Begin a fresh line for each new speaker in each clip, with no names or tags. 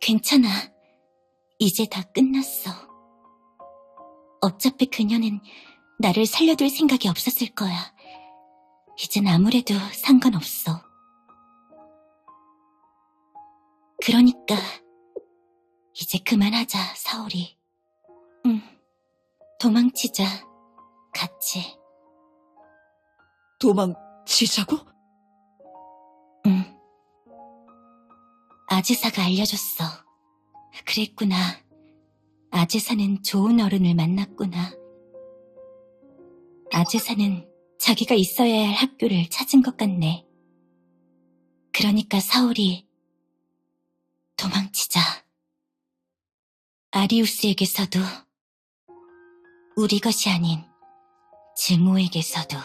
괜찮아. 이제 다 끝났어. 어차피 그녀는 나를 살려둘 생각이 없었을 거야. 이젠 아무래도 상관없어. 그러니까 이제 그만하자, 사오리. 응, 도망치자, 같이.
도망치자고?
아지사가 알려줬어. 그랬구나. 아지사는 좋은 어른을 만났구나. 아지사는 자기가 있어야 할 학교를 찾은 것 같네. 그러니까 사울이 도망치자. 아리우스에게서도 우리 것이 아닌 증오에게서도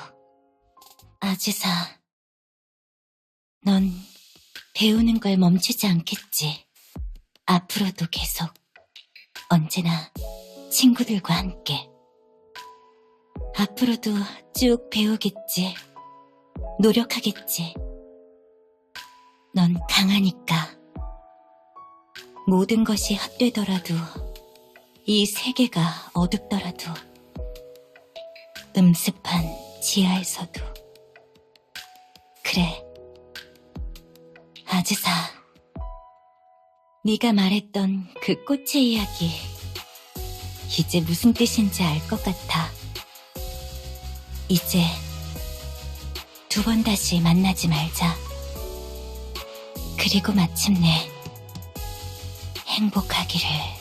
아지사 넌 배우는 걸 멈추지 않겠지. 앞으로도 계속 언제나 친구들과 함께 앞으로도 쭉 배우겠지. 노력하겠지. 넌 강하니까. 모든 것이 헛되더라도 이 세계가 어둡더라도 음습한 지하에서도 아즈사, 네가 말했던 그 꽃의 이야기 이제 무슨 뜻인지 알 것 같아. 이제 두 번 다시 만나지 말자. 그리고 마침내 행복하기를.